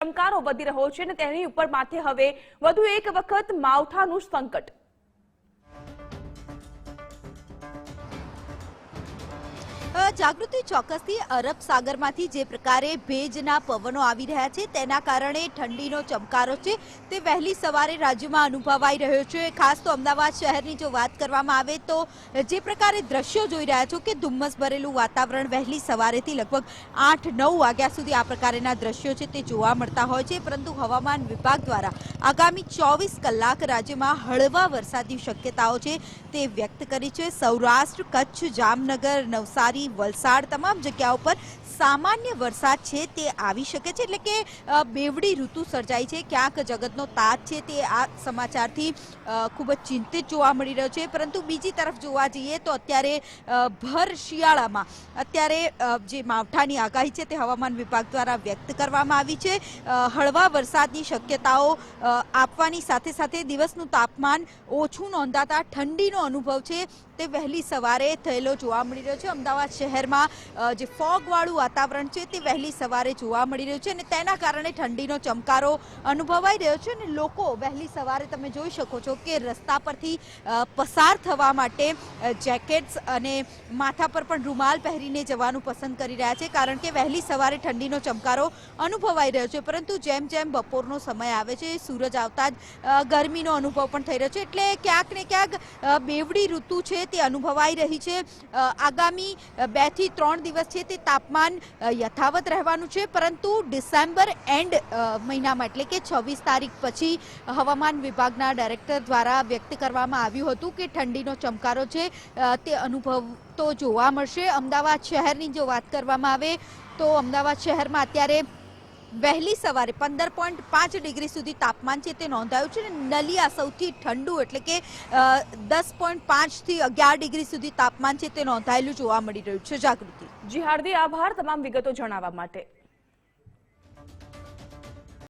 ચમકારો વધી રહ્યો છે અને તેની ઉપર માથે હવે વધુ એક વખત માવઠાનું સંકટ. જાગૃતિ ચોક્કસથી અરબ સાગરમાંથી જે પ્રકારે ભેજના પવનો આવી રહ્યા છે, તેના કારણે ઠંડીનો ચમકારો છે. તે વહેલી સવારે રાજ્યમાં અનુભવાઈ રહ્યો છે. ખાસ તો અમદાવાદ શહેરની જો વાત કરવામાં આવે તો જે પ્રકારે દ્રશ્યો જોઈ રહ્યા છો કે ધુમ્મસ ભરેલું વાતાવરણ વહેલી સવારેથી લગભગ આઠ નવ વાગ્યા સુધી આ પ્રકારના દ્રશ્યો છે તે જોવા મળતા હોય છે. પરંતુ હવામાન વિભાગ દ્વારા આગામી ચોવીસ કલાક રાજ્યમાં હળવા વરસાદની શક્યતાઓ છે તે વ્યક્ત કરી છે. સૌરાષ્ટ્ર, કચ્છ, જામનગર, નવસારી વલસાડ તમામ જગ્યાઓ પર સામાન્ય વરસાદ છે તે આવી શકે છે? એટલે કે બેવડી ઋતુ સર્જાઈ છે, ક્યાંક જગતનો તાજ છે તે આ સમાચારથી ખૂબ જ ચિંતિત જોવા મળી રહ્યો છે. પરંતુ બીજી તરફ જોવા જઈએ તો અત્યારે ભર શિયાળામાં અત્યારે જે માવઠાની આગાહી છે તે હવામાન વિભાગ દ્વારા વ્યક્ત કરવામાં આવી છે. હળવા વરસાદની શક્યતાઓ આપવાની સાથે સાથે દિવસનું તાપમાન ઓછું નોંધાતા ઠંડીનો અનુભવ છે તે વહેલી સવારે થયેલો જોવા મળી રહ્યો છે. અમદાવાદ શહેરમાં જે ફોગવાળું વાતાવરણ છે તે વહેલી સવારે જોવા મળી રહ્યું છે અને તેના કારણે ઠંડીનો ચમકારો અનુભવાઈ રહ્યો છે અને લોકો વહેલી સવારે તમે જોઈ શકો છો કે રસ્તા પરથી પસાર થવા માટે જેકેટ્સ અને માથા પર પણ રૂમાલ પહેરીને જવાનું પસંદ કરી રહ્યા છે કારણ કે વહેલી સવારે ઠંડીનો ચમકારો અનુભવાઈ રહ્યો છે. પરંતુ જેમ જેમ બપોરનો સમય આવે છે, સૂરજ આવતા જ ગરમીનો અનુભવ પણ થઈ રહ્યો છે. એટલે ક્યાંક ને ક્યાંક બેવડી ઋતુ છે તે અનુભવાઈ રહી છે. આગામી બેથી ત્રણ દિવસ છે તે તાપમાન યથાવત રહેવાનું છે. પરંતુ ડિસેમ્બર એન્ડ મહિનામાં એટલે કે છવ્વીસ તારીખ પછી હવામાન વિભાગના ડાયરેક્ટર દ્વારા વ્યક્ત કરવામાં આવ્યું હતું કે ઠંડીનો ચમકારો છે. તે અનુભવ તો જોવા મળશે. અમદાવાદ શહેરની જો વાત કરવામાં આવે તો અમદાવાદ શહેરમાં અત્યારે વહેલી સવારે પંદર પોઈન્ટ પાંચ ડિગ્રી સુધી તાપમાન છે તે નોંધાયું છે નલિયા સૌથી ઠંડુ એટલે કે દસ પોઈન્ટ પાંચથી અગિયાર ડિગ્રી સુધી તાપમાન છે તે નોંધાયેલું જોવા મળી રહ્યું છે જાગૃતિ. જી હાર્દિક આભાર તમામ વિગતો જણાવવા માટે.